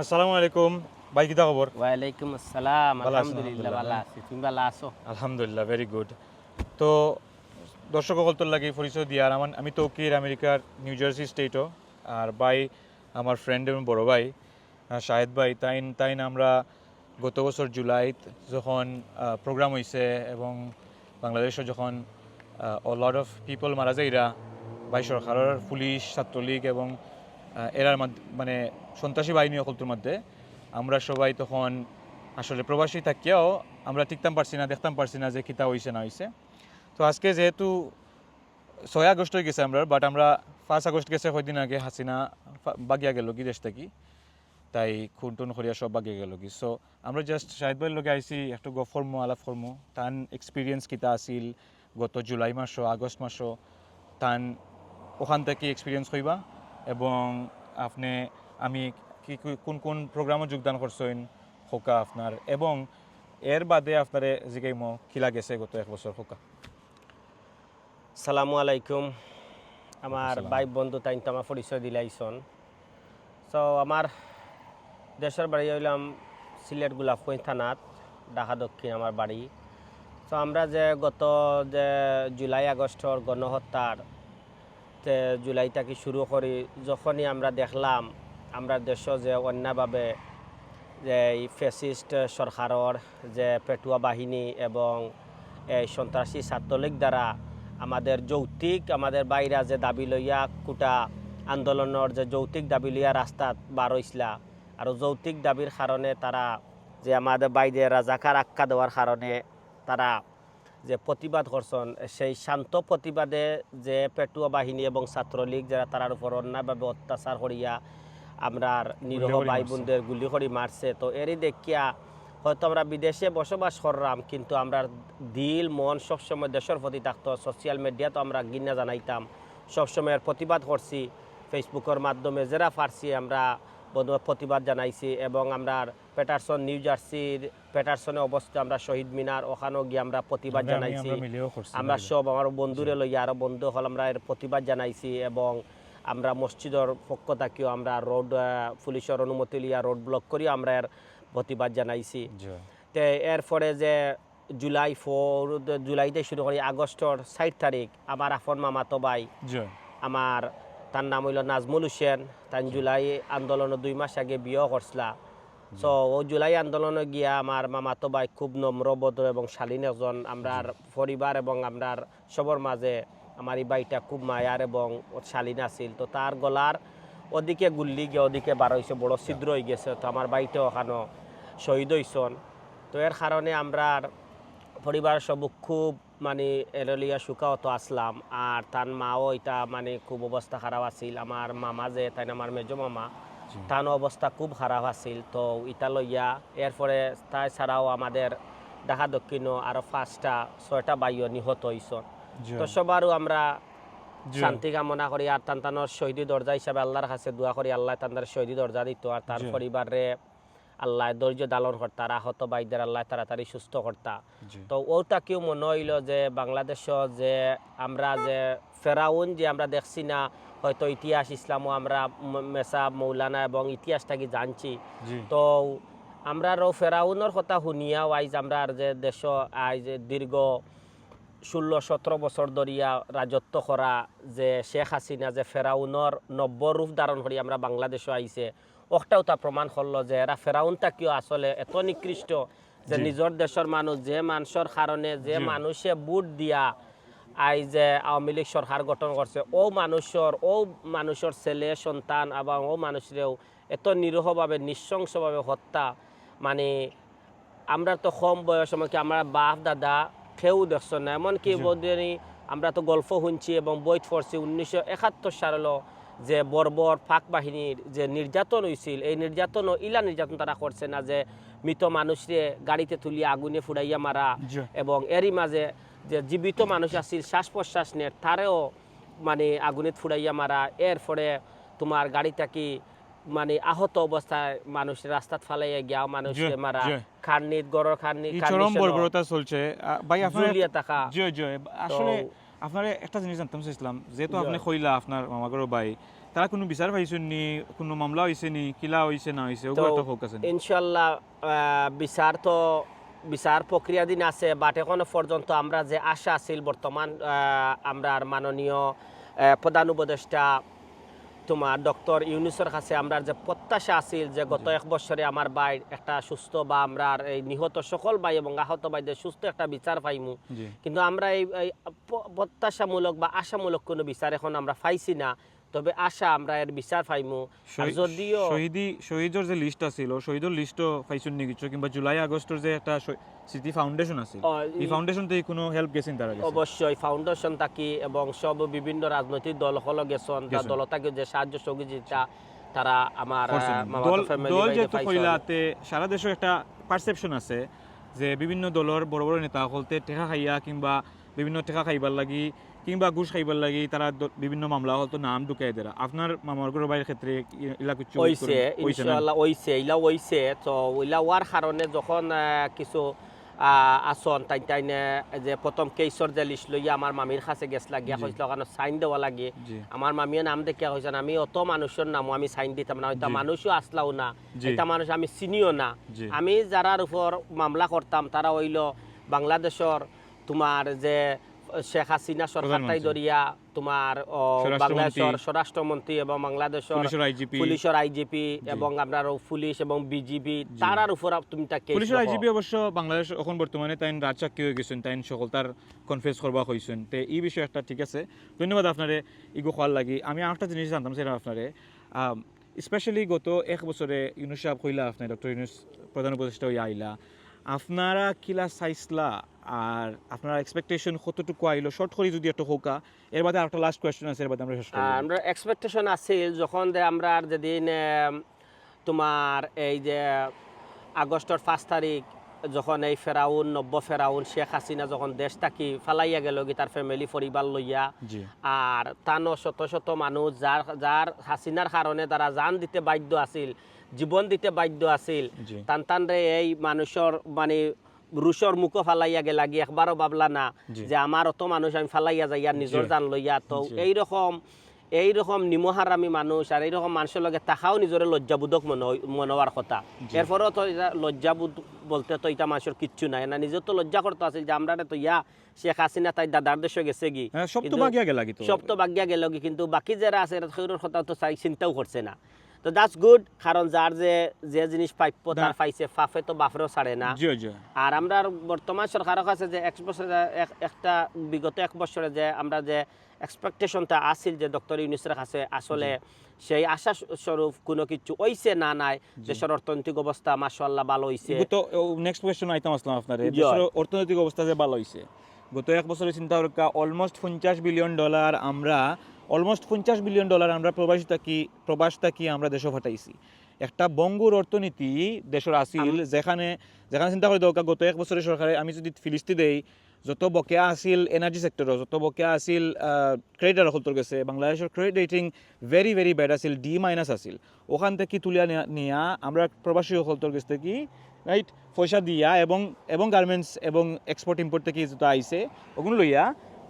আসসালামু আলাইকুম। ভাই কিতা খবর? ওয়ালাইকুম আসসালাম। আলহামদুলিল্লাহ ভালো আছি। তুমি ভালো আছো? আলহামদুলিল্লাহ ভেরি গুড তো দর্শক সকল লাগি পরিচয় দিয়ার আমার আমি তৌকির আমেরিকার নিউ জার্সি স্টেটও। আর ভাই আমার ফ্রেন্ড এবং বড় ভাই শাহেদ ভাই। তাইন তাইন আমরা গত বছর জুলাইত যখন প্রোগ্রাম হয়েছে এবং বাংলাদেশে যখন লট অফ পিপল মারা যাইরা ভাই সরকারের পুলিশ ছাত্রলীগ এবং এরার মানে সন্ত্রাসী বাহিনী সকলটোর মধ্যে। আমরা সবাই তখন আসলে প্রবাসী থাকিয়াও আমরা টিকতাম পারছি না, দেখতাম পারছি না যে কিতা হইছে, না হইছে। তো আজকে যেহেতু ছয় আগস্ট হয়ে গেছে আমরা বাট আমরা ফার্স্ট আগস্ট গেছে, কয়দিন আগে হাসিনা বাগিয়া গেল কি দেশটা কি তাই খুন টুন করিয়া সব বাগিয়া গেল কি। সো আমরা জাস্ট শাহিদ ভাইয়ের লগে আইসি একটু গপ ফর্মো, আলাপ ফর্মো। তান এক্সপিরিয়েন্স কিতা আছিল, গত জুলাই মাসও আগস্ট মাসও, তান ওখান থেকে এক্সপিরিয়েন্স হইবা এবং আপনি আমি কি কোন কোন প্রোগ্রামে যোগদান করছেন? হোকা আপনার। এবং এর বাদে আপনারে জিগাইমো খিলা গেছে গত এক বছর হোকা সালামু আলাইকুম। আমার। ভাই বন্ধু তাই তো আমার পরিচয় দিলাইছন। সো আমার দেশের বাড়ি হইলাম সিলেট গোলাপগঞ্জ থানাত ঢাকা দক্ষিণ আমার বাড়ি। তো আমরা যে গত যে জুলাই আগস্টর গণহত্যার জুলাই থেকে শুরু করি, যখনই আমরা দেখলাম আমরা দেশ যে অন্যভাবে যে এই ফেসিস্ট সরকারের যে পেটুয়া বাহিনী এবং এই সন্ত্রাসী ছাত্রলীগ দ্বারা আমাদের যৌক্তিক, আমাদের বাইরা যে দাবি লইয়া কুটা আন্দোলনের যে যৌক্তিক দাবি লইয়া রাস্তাত বার হইছিলা আর যৌক্তিক দাবির কারণে তারা যে আমাদের বাইরে রাজাকার আক্কা দেওয়ার কারণে তারা যে প্রতিবাদ করছেন সেই শান্ত প্রতিবাদে যে পেটুয়া বাহিনী এবং ছাত্রলীগ যারা তার উপর অন্যায়ভাবে অত্যাচার করিয়া আমরার নিরহ ভাই বোনদের গুলি করে মারছে তো এরই দেখিয়া হয়তো আমরা বিদেশে বসবাস করলাম কিন্তু আমরা দিল মন সবসময় দেশের প্রতি থাকতো সোশ্যাল মিডিয়াতে আমরা গিন্না জানাইতাম। সবসময় প্রতিবাদ করছি ফেসবুকের মাধ্যমে যারা পারছি আমরা প্রতিবাদ জানাইছি এবং আমরা পেটারসন নিউ জার্সির পেটারসনে অবস্থিত আমরা শহীদ মিনার ওখানেও গিয়ে আমরা প্রতিবাদ জানাইছি আমরা। সব আমার বন্ধুরে লইয়া আরও বন্ধু হল আমরা এর প্রতিবাদ জানাইছি এবং আমরা মসজিদের পক্ষ থাকিও আমরা রোড পুলিশের অনুমতি লিয়া রোড ব্লক করি আমরা এর প্রতিবাদ জানাইছি। তে এরপরে যে জুলাই ফোর জুলাইতে শুরু করি আগস্টর ষাট তারিখ আমার আফন মামাতো ভাই। আমার তার নাম হইল নাজমুল হোসেন। তাই জুলাই আন্দোলনের দুই মাস আগে বিয়ে করছিলা। সো ও জুলাই আন্দোলনে গিয়া আমার মামাতো ভাই খুব নম্র, ভদ্র এবং শালীন একজন। আমরার পরিবার এবং আমরার সবার মাঝে আমার এই ভাইটা খুব মায়ার এবং শালীন আছিল। তো তার গলার ওদিকে গুল্লি গিয়ে ওদিকে বার হয়েছে বড় ছিদ্র হয়ে গেছে। তো আমার বাড়িটা ওখানে শহীদ হইছন। তো এর কারণে আমরার পরিবার সব খুব মানে এরলিয়া সুখাহত আসলাম। আর তার মাও এটা মানে খুব অবস্থা খারাপ আছিল। আমার মামা যে তাই আমার মেজো মামা। তার অবস্থা খুব খারাপ আছিল। তো ইটা লইয়া এরপরে তাই ছাড়াও আমাদের ঢাকা দক্ষিণ আরও পাঁচটা ছয়টা বাইও নিহত হইছন। তো সবারও আমরা শান্তি কামনা করি। আর তান তানোর শহীদি দরজা হিসাবে আল্লাহর কাছে দোয়া করি। আল্লাহ তান্দার শহীদি দরজা দিত। আর তার পরিবারে আল্লাহ ধৈর্য দালন কর্তা আহত বাইদের আল্লাহ তাড়াতাড়ি সুস্থ কর্তা তো ওটা কেউ মনে হইল যে বাংলাদেশ যে আমরা যে ফেরাউন যে আমরা দেখছি না হয়তো ইতিহাস ইসলামও আমরা মেসা মৌলানা এবং ইতিহাসটাকে জানছি। তো আমরা আরও ফেরাউনের কথা শুনিয়াও আইজ আমরা আর যে দেশ আইজ দীর্ঘ ষোলো সতেরো বছর ধরিয়া রাজত্ব করা যে শেখ হাসিনা যে ফেরাউনের নব্য রূপ ধারণ করি আমরা বাংলাদেশও আইছে ওটাও তা প্রমাণ করল যে এরা ফেরাউনটা কিও আসলে এত নিকৃষ্ট যে। নিজের দেশের মানুষ যে মানুষের কারণে যে। মানুষে বুট দিয়া আই যে আওয়ামী লীগ সরকার গঠন করছে ও মানুষের ও মানুষের ছেলে সন্তান এবং ও মানুষেরও এত নিরীহভাবে নৃশংসভাবে হত্যা মানে আমরা তো কম বয়স কি আমরা বাপ দাদা কেউ দেখছ না এমনকি আমরা তো গল্প শুনছি এবং বই পড়ছি উনিশশো একাত্তর সালেও যে বর্বর পাক বাহিনীর যে নির্যাতন হয়েছিল এই নির্যাতন ইলা নির্যাতন তারা করছে না যে মৃত মানুষরে গাড়িতে তুলিয়া আগুনে ফুড়াইয়া মারা এবং এরই মাঝে যে জীবিত মানুষ আছিল শ্বাস প্রশ্বাস নে তারেও মানে আগুনে ফুড়াইয়া মারা। এর ফলে তোমার গাড়িটা কি মানে আহত অবস্থায় মানুষ রাস্তাত ফালাইয়া গিয়া মানুষকে জি, মারা। জি। খান্নিত গড়র খান্নি চরম বর্বরতা চলছে। ভাই আপনার জুলিয়া টাকা জয় জয় আসলে আপনার একটা জিনিস জানতাম চাইছিলাম যেহেতু আপনি। কইলা আপনার মামাগর ভাই তারা কোনো বিচার পাইছেন নি কোনো মামলা হয়েছে নি কিলা হয়েছে না হয়েছে ওগুলো একটা ফোকাস আছে ইনশাল্লাহ বিচার তো বিচার প্রক্রিয়াধীন আছে বাট এখনও পর্যন্ত আমরা যে আশা আছিল বর্তমান আমরা মাননীয় প্রধান উপদেষ্টা তোমার ডক্টর ইউনুসের কাছে আমরা যে প্রত্যাশা আছিল যে গত এক বছরে আমার ভাই একটা সুস্থ বা আমরা এই নিহত সকল ভাই এবং আহত ভাইদের সুস্থ একটা বিচার পাইমু। কিন্তু আমরা এই প্রত্যাশামূলক বা আশামূলক কোনো বিচার এখন আমরা পাইছি না। তবে আশা আমরা এর বিচার পাইমু। যদিও শহীদি শহীদের যে লিস্ট আছিল শহীদের লিস্টও পাইছেন নি কিছু কিংবা জুলাই আগস্টের যে একটা স্মৃতি ফাউন্ডেশন আছে এই ফাউন্ডেশন থেকে কোনো হেল্প গেছেন তারা? অবশ্যই ফাউন্ডেশন থাকি এবং সব বিভিন্ন রাজনৈতিক দল হল গেছন গেছন। দল থাকি যে সাহায্য সহযোগিতা তারা আমার দল যেহেতু কইলাতে সারা দেশে একটা পারসেপশন আছে যে বিভিন্ন দলের বড় বড় নেতা হলতে টেকা খাইয়া কিংবা বিভিন্ন টেকা খাইবার লাগি কিংবা ঘুষ খাইবার লাগি তারা বিভিন্ন মামলা হলতো নাম ঢুকাই দেরা। আপনার মামার গরু বাইরের ক্ষেত্রে ইলা কিছু না? ইনশাআল্লাহ ওইছে ইলা ওইছে তো ইলা ওয়ার কারণে যখন কিছু আসন তাই তাই যে প্রথম কেসর যে লিস্ট লইয়া আমার মামির কাছে গেছলা গিয়া জি। কইছিল কারণ সাইন দেওয়া লাগে। আমার মামিয়ে নাম দেখিয়া কইছেন আমি অত মানুষের নামও আমি সাইন দিতাম না হয়তো। মানুষও আসলাও না এটা মানুষ আমি চিনিও না। আমি যারার উপর মামলা করতাম তারা হইল বাংলাদেশের তোমার যে শেখ হাসিনা সরকারটাই। দরিয়া তোমার বাংলাদেশের স্বরাষ্ট্রমন্ত্রী এবং বাংলাদেশের পুলিশের আইজিপি। এবং আপনার পুলিশ এবং বিজিবি তারার উপর তুমি তা কেস পুলিশের আইজিপি অবশ্য বাংলাদেশ এখন বর্তমানে তাইন রাজচাক্ষী হয়ে গেছেন তাইন সকল তার কনফেস করবা হয়েছেন তে এই বিষয়ে একটা ঠিক আছে। ধন্যবাদ আপনারে ইগো খোয়ার লাগি। আমি আরেকটা জিনিস জানতাম সেটা আপনারে। স্পেশালি গত এক বছরে ইউনুস সাহেব কইলা আপনার ডক্টর ইউনুস প্রধান উপদেষ্টা হইয়া আইলা আপনারা কিলা চাইছলা আর আপনার এক্সপেকটেশন কতটুকু আইলো? শর্ট করে যদি একটা হোকা এর বাদে আরেকটা লাস্ট কোয়েশ্চেন আছে এর বাদে আমরা শেষ করব আমরা এক্সপেকটেশন আছিল যখন যে আমরা আর যেদিন তোমার এই যে আগস্টের পাঁচ তারিখ যখন এই ফেরাউন নব্য ফেরাউন শেখ হাসিনা যখন দেশ থাকি ফালাইয়া গেল কি তার ফ্যামিলি পরিবার লইয়া আর তানো শত শত মানুষ যার যার হাসিনার কারণে তারা জান দিতে বাধ্য আছিল জীবন দিতে বাধ্য আছিল জি। টান টান রে এই মানুষের মানে রুশর মুখো ফালাইয়া গে লাগি একবারও ভাবলা না। যে আমার অত মানুষ আমি ফালাইয়া যাই আর নিজের জান লইয়া তো এইরকম এইরকম নিমহারামি মানুষ আর এইরকম মানুষের লগে তাহাও নিজের লজ্জাবোধক মনে- মনোয়ার কথা। এরপরেও তো লজ্জাবোধ বলতে তো এটা মানুষের কিচ্ছু নাই। না নিজের তো লজ্জা করতে আছে যে আমরা তো ইয়া শেখ হাসিনা তাই দাদার দেশে গেছে কি। সব তো। বাগিয়া গেলা গেল কিন্তু বাকি যারা আছে কথা তো চাই চিন্তাও করছে না। তো দ্যাটস গুড কারণ যার যে যে জিনিস প্রাপ্য তার পাইছে ফাফে তো বাফরেও ছাড়ে না। আর আমরা বর্তমান সরকারের কাছে যে এক বছরে একটা বিগত এক বছরে যে আমরা যে এক্সপেকটেশনটা আছিল যে ডক্টর ইউনিসের কাছে আসলে সেই আশা স্বরূপ কোনো কিছু হইছে না নাই দেশের অর্থনৈতিক অবস্থা মাসাল্লাহ ভালো হইছে। গত নেক্সট কোয়েশ্চন আইতাম আসলাম আপনার। দেশের অর্থনৈতিক অবস্থা যে ভালো হয়েছে গত এক বছরে চিন্তা অলমোস্ট পঞ্চাশ বিলিয়ন ডলার আমরা অলমোস্ট পঞ্চাশ বিলিয়ন ডলার আমরা প্রবাসী থাকি প্রবাস থাকি আমরা দেশে ফাটাইছি। একটা বঙ্গুর অর্থনীতি দেশের আসিল যেখানে যেখানে চিন্তা করে দরকার গত এক বছরের সরকারে আমি যদি ফিলিস্তি দেই যত বকেয়া আছিল এনার্জি সেক্টরত যত বকেয়া আছিল ক্রেডিটার হলতর গেছে বাংলাদেশের credit rating very very bad আছিল ডি মাইনাস আছিল। ওখান থেকে তুলিয়া নেয়া- নিয়া আমরা প্রবাসী হলতর গেছে থেকে রাইট পয়সা দিয়া এবং এবং গার্মেন্টস এবং এক্সপোর্ট ইম্পোর্ট থেকে যেটা আইছে ওগুলো লইয়া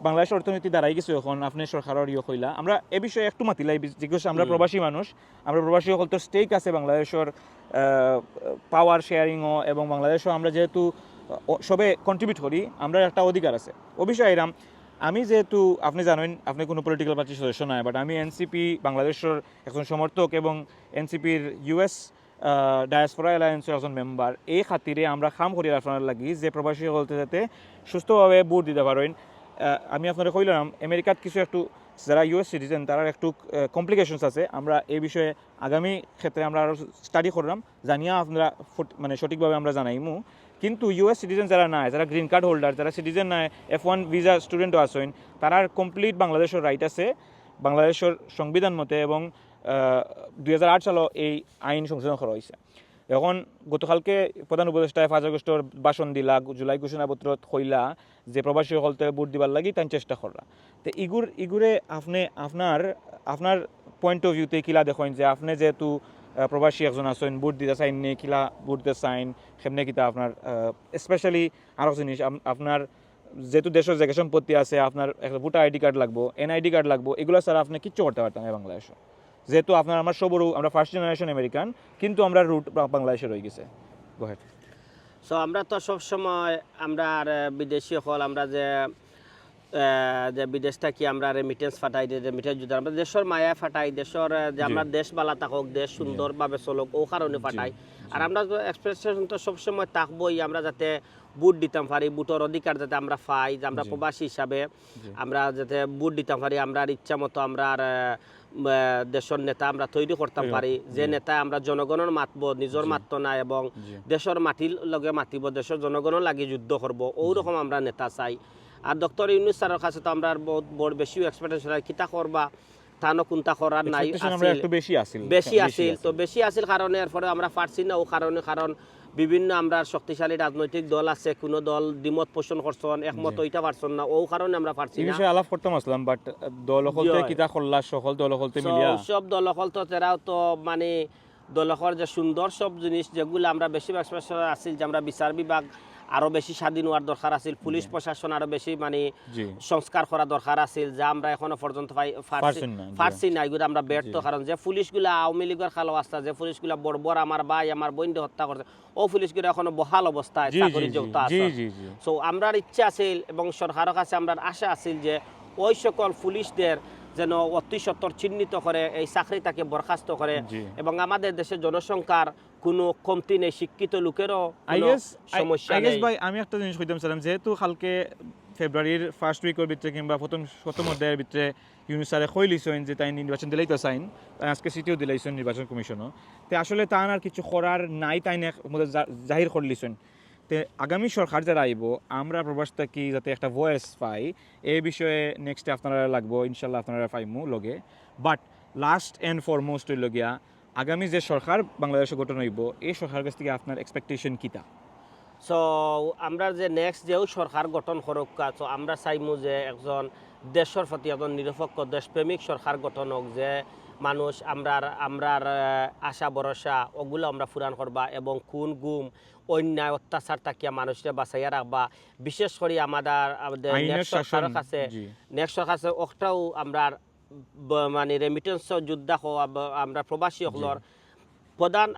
বাংলাদেশের অর্থনীতি দাঁড়াই গেছে এখন আপনি সরকারের ইয়ে কইলা। আমরা এ বিষয়ে একটু মাতিলাই জিজ্ঞেস আমরা প্রবাসী মানুষ। আমরা প্রবাসী সকল তো স্টেক আছে বাংলাদেশের পাওয়ার শেয়ারিংও এবং বাংলাদেশও আমরা যেহেতু সবে কন্ট্রিবিউট করি আমরা একটা অধিকার আছে। ও বিষয়ে এরাম আমি যেহেতু আপনি জানেন আপনি কোনো পলিটিক্যাল পার্টির সদস্য নয় বাট আমি এনসিপি বাংলাদেশের একজন সমর্থক এবং এনসিপির ইউএস ডায়াসপোরা অ্যালায়েন্সের একজন মেম্বার এই খাতিরে আমরা খাম করি আপনার লাগি যে প্রবাসী বলতে যাতে সুস্থভাবে ভোট দিতে পারেন। আমি আপনারা কইলাম, আমেরিকাত কিছু একটু, যারা ইউএস সিটিজেন তার একটু কমপ্লিকেশনস আছে। আমরা এই বিষয়ে আগামী ক্ষেত্রে আমরা আরও স্টাডি করলাম, জানিয়া আপনারা মানে সঠিকভাবে আমরা জানাইমু। কিন্তু ইউএস সিটিজেন যারা নাই, যারা গ্রিন কার্ড হোল্ডার যারা সিটিজেন নাই এফ ওয়ান ভিসা স্টুডেন্টও আছেন, তারার কমপ্লিট বাংলাদেশের রাইট আছে। বাংলাদেশের সংবিধান মতে এবং দুই হাজার আট সালও এই আইন সংশোধন করা হয়েছে এখন গতকালকে প্রধান উপদেষ্টায় পাঁচ আগস্টর ভাষণ দিলা, জুলাই ঘোষণাপত্র কইলা যে প্রবাসী সকলতে ভোট দিবার লাগি তাই চেষ্টা করলা তো ইগুর ইগুরে আপনি আপনার আপনার পয়েন্ট অফ ভিউতে কিলা দেখেন যে আপনি যেহেতু প্রবাসী একজন আছেন, ভোট দিতে চাইন নে কিলা ভোট দিতে চাইন, সেমনে কিতা আপনার স্পেশালি আরও জিনিস আপ- আপনার যেহেতু দেশের জায়গা সম্পত্তি আছে আপনার একটা ভোটার আইডি কার্ড লাগবো এনআইডি কার্ড লাগবো, এগুলো ছাড়া আপনি কিচ্ছু করতে পারতাম না বাংলাদেশে। যেহেতু আপনার আমার সবরু আমরা ফার্স্ট জেনারেশন আমেরিকান কিন্তু আমরা রুট বাংলাদেশে রয়ে গেছে। গোহেড সো আমরা তো সব সময় আমরা আর বিদেশি হল আমরা যে যে বিদেশ থাকি আমরা রেমিটেন্স ফাটাই রেমিটেন্স যদি আমরা দেশের মায়া ফাটাই দেশের যে আমরা দেশ বালা থাকুক দেশ সুন্দরভাবে চলুক ও কারণে ফাটাই। আর আমরা তো এক্সপেকটেশন তো সবসময় থাকবোই আমরা যাতে বুট দিতাম পারি বুটের অধিকার যাতে আমরা পাই যে আমরা প্রবাসী হিসাবে আমরা যাতে বুট দিতাম পারি আমরা আর ইচ্ছা মতো আমরা আর দেশের নেতা আমরা তৈরি করতে পারি। যে নেতা আমরা জনগণের মাতব নিজের মাত্র না এবং। দেশের মাটির লগে মাতিব দেশের জনগণের লাগি যুদ্ধ করব। ওরকম আমরা নেতা চাই। আর ডক্টর ইউনুস স্যারের কাছে তো আমরা বহুত বড় বেশি এক্সপেক্টেশন কিতা করবা? তানো কোনটা করার নাই বেশি আসিল বেশি আছিল। তো বেশি আছিল কারণে এরপরে আমরা পারছি না ও কারণে কারণ বিভিন্ন আমরা শক্তিশালী রাজনৈতিক দল আছে কোনো দল দ্বিমত পোষণ করছেন একমত ওইটা পারছেন না ও কারণে আমরা পারছি না। বিষয়ে আলাপ করতাম আসলাম বাট দল হলতে। কিতা করলা সকল দল হলতে মিলিয়া? সব দলকল তো তেরাও তো মানে দলকর যে সুন্দর সব জিনিস যেগুলো আমরা বেশিরভাগ আছিল যে আমরা বিচার বিভাগ আরও বেশি স্বাধীন হওয়ার দরকার আছিল পুলিশ প্রশাসন আরও বেশি মানে সংস্কার করা দরকার আছিল যা আমরা এখনও পর্যন্ত পাই- পারছি পারছেন না, জি। পারছি না এগুলো আমরা ব্যর্থ কারণ যে পুলিশগুলা আওয়ামী লীগের খালো আসতা যে পুলিশগুলা বড় আমার ভাই আমার বোনকে হত্যা করছে ও পুলিশগুলো এখনও বহাল অবস্থায় জি জি চাকরি জি আছে। সো আমরার ইচ্ছা আছিল এবং সরকারের কাছে আমরা আশা আছিল যে ওই সকল পুলিশদের যেন অতি সত্তর চিহ্নিত করে এই চাকরি তাকে বরখাস্ত করে এবং আমাদের দেশের জনসংখ্যার কোনো কমতি নেই শিক্ষিত লোকেরও সমস্যা নেই। ভাই আমি একটা জিনিস কইতাম যেহেতু কালকে ফেব্রুয়ারির ফার্স্ট উইকের ভিতরে কিংবা প্রথম প্রথম অধ্যায়ের ভিতরে ইউনুস স্যারে কই লিছেন যে তাই নির্বাচন দিলেই তো চাইন তাই আজকে সিটিও দিলাইছেন নির্বাচন কমিশনও তে আসলে তান আর কিছু করার নাই তাই না জাহির করে লিছেন। তে আগামী সরকার যারা আইব আমরা প্রবাস থাকি যাতে একটা ভয়েস পাই এই বিষয়ে নেক্সটে আপনারা লাগবো ইনশাল্লাহ আপনারা পাইমু লগে। বাট লাস্ট এন্ড ফরমোস্ট হইল গিয়া আগামী যে সরকার বাংলাদেশে গঠন হইব এই সরকারের কাছ থেকে আপনার এক্সপেকটেশন কিতা সো আমরা যে নেক্সট যেও সরকার গঠন করুক তো আমরা চাইমু যে একজন দেশের প্রতি একজন নিরপেক্ষ দেশপ্রেমিক সরকার গঠন হোক যে মানুষ আমরার আমরার আশা ভরসা ওগুলো আমরা ফুরান করবা এবং খুন গুম অন্যায় অত্যাচার তাকিয়া মানুষকে বাঁচাইয়া রাখবা। বিশেষ করে আমাদের সরকারের কাছে জি। নেক্সট কাছে ওটাও আমরা মানে রেমিটেন্স যোদ্ধা হওয়া আমরা প্রবাসী হলর প্রধান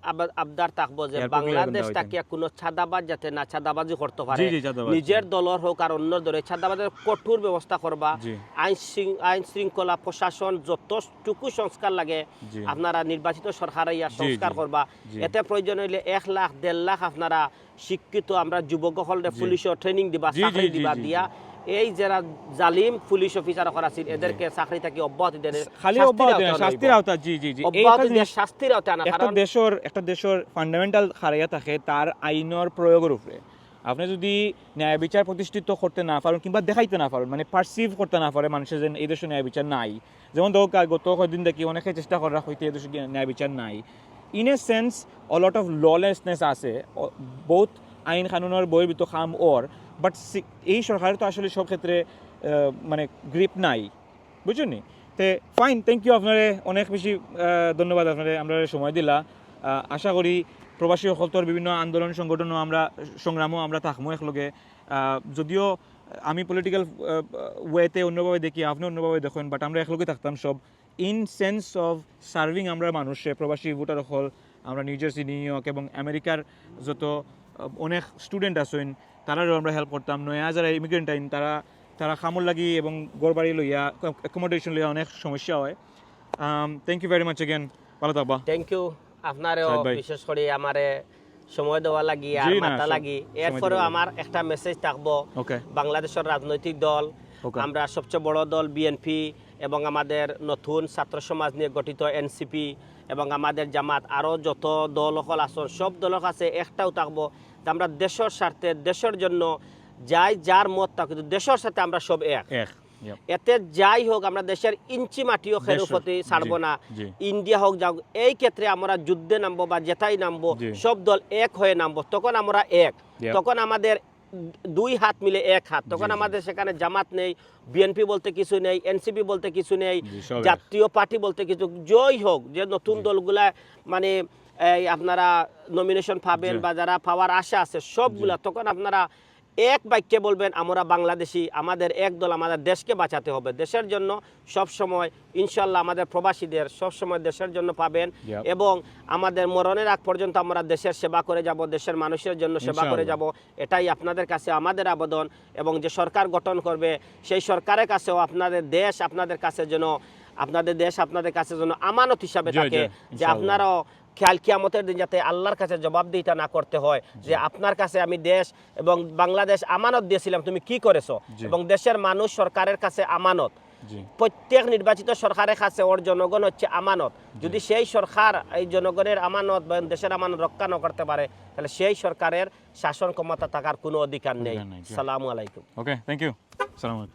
আবদার থাকব যে বাংলাদেশ তাকে কোনো ছাদাবাজ যাতে না ছাদাবাজি করতে পারে। নিজের দলের হোক আর অন্য দলের ছাদাবাজের কঠোর ব্যবস্থা করবা। আইন আইন শৃঙ্খলা প্রশাসন যতটুকু সংস্কার লাগে। আপনারা নির্বাচিত সরকার ইয়া জি, সংস্কার করবা। এতে প্রয়োজন হইলে এক লাখ দেড় লাখ আপনারা শিক্ষিত আমরা যুবকসকলে জি। পুলিশের ট্রেনিং দিবা চাকরি দিবা দিয়া এই যারা জালিম পুলিশ অফিসার আছিল এদেরকে চাকরি থাকি অব্যাহতি দেন খালি না, শাস্তির আওতা জি জি জি। অব্যাহতি একটা শাস্তির আওতায় আনা একটা দেশের একটা দেশের ফান্ডামেন্টাল খারাইয়া থাকে তার আইনের প্রয়োগের উপরে। আপনি যদি ন্যায় বিচার প্রতিষ্ঠিত করতে না পারেন কিংবা দেখাইতে না পারেন মানে পারসিভ করতে না পারে মানুষের যে এই দেশে ন্যায় বিচার নাই। যেমন ধরো গত কয়েকদিন দেখি অনেকে চেষ্টা করা হইতে এই দেশে ন্যায় বিচার নাই। In a sense a lot of lawlessness আছে। বহুত আইন কানুনের বইয়ের ভিতর খাম ওর। বাট এই সরকারের তো আসলে সব ক্ষেত্রে মানে গ্রিপ নাই। বুঝছেন তে ফাইন থ্যাংক ইউ আপনারে, অনেক বেশি ধন্যবাদ আপনারে, আমরা সময় দিলা। আশা করি প্রবাসী সকলতর বিভিন্ন আন্দোলন সংগঠনও আমরা, সংগ্রামও আমরা থাকব একলগে। যদিও আমি পলিটিক্যাল ওয়েতে অন্যভাবে দেখি আপনি অন্যভাবে দেখেন বাট আমরা একলগে থাকতাম সব। ইন সেন্স অফ সার্ভিং আমরা মানুষে, প্রবাসী ভোটার হল, আমরা নিউ জার্সি নিউ ইয়র্ক এবং আমেরিকার যত অনেক স্টুডেন্ট আছেন তারারও আমরা হেল্প করতাম। নয়া যারা ইমিগ্রেন্ট আইন তারা তারা খামর লাগি এবং গড়বাড়ি লইয়া অ্যাকোমোডেশন লইয়া অনেক সমস্যা হয়। Thank you very much again ভালো থাকবা। থ্যাংক ইউ আপনারেও। বিশেষ করে আমারে সময় দেওয়া লাগি আর মাতা লাগি। এরপরেও আমার একটা মেসেজ থাকব। ওকে বাংলাদেশের রাজনৈতিক দল। আমরা সবচেয়ে বড় দল বিএনপি। এবং আমাদের নতুন ছাত্র সমাজ নিয়ে গঠিত এনসিপি এবং আমাদের জামাত আরও যত দল সকল আসন সব দলের কাছে একটাও থাকব। যে আমরা দেশের স্বার্থে দেশের জন্য যাই যার মত থাক কিন্তু দেশের সাথে আমরা সব এক। এক এতে যাই হোক আমরা দেশের ইঞ্চি মাটিও খেরুপতি ছাড়বো না। ইন্ডিয়া হোক যাক এই ক্ষেত্রে আমরা যুদ্ধে নামবো বা যেটাই নামবো সব দল এক হয়ে নামবো তখন আমরা এক। তখন আমাদের দুই হাত মিলে এক হাত তখন। আমাদের সেখানে জামাত নেই বিএনপি বলতে কিছু নেই এনসিপি বলতে কিছু নেই। জাতীয় পার্টি বলতে কিছু জয় হোক যে নতুন দলগুলা মানে এই আপনারা নমিনেশন পাবেন বা যারা পাওয়ার আশা আছে সবগুলা তখন আপনারা এক বাক্যে বলবেন আমরা বাংলাদেশি আমাদের এক দল আমাদের দেশকে বাঁচাতে হবে। দেশের জন্য সব সময় ইনশাল্লাহ আমাদের প্রবাসীদের সব সময় দেশের জন্য পাবেন এবং আমাদের মরণের আগ পর্যন্ত আমরা দেশের সেবা করে যাব দেশের মানুষের জন্য সেবা করে যাব। এটাই আপনাদের কাছে আমাদের আবেদন এবং যে সরকার গঠন করবে সেই সরকারের কাছেও আপনাদের দেশ আপনাদের কাছে যেন আপনাদের দেশ আপনাদের কাছে যেন আমানত হিসাবে থাকে যে। আপনারাও খেয়াল কিয়ামতের দিন যাতে আল্লাহর কাছে জবাবদিহিতা না করতে হয় যে আপনার কাছে আমি দেশ এবং বাংলাদেশ আমানত দিয়েছিলাম তুমি কি করেছ? এবং দেশের মানুষ সরকারের কাছে আমানত। প্রত্যেক নির্বাচিত সরকারের কাছে ওর জনগণ হচ্ছে আমানত। যদি সেই সরকার এই জনগণের আমানত বা দেশের আমানত রক্ষা না করতে পারে তাহলে সেই সরকারের শাসন ক্ষমতা থাকার কোনো অধিকার নেই। সালামু আলাইকুম। ওকে থ্যাংক ইউ আসসালামু আলাইকুম।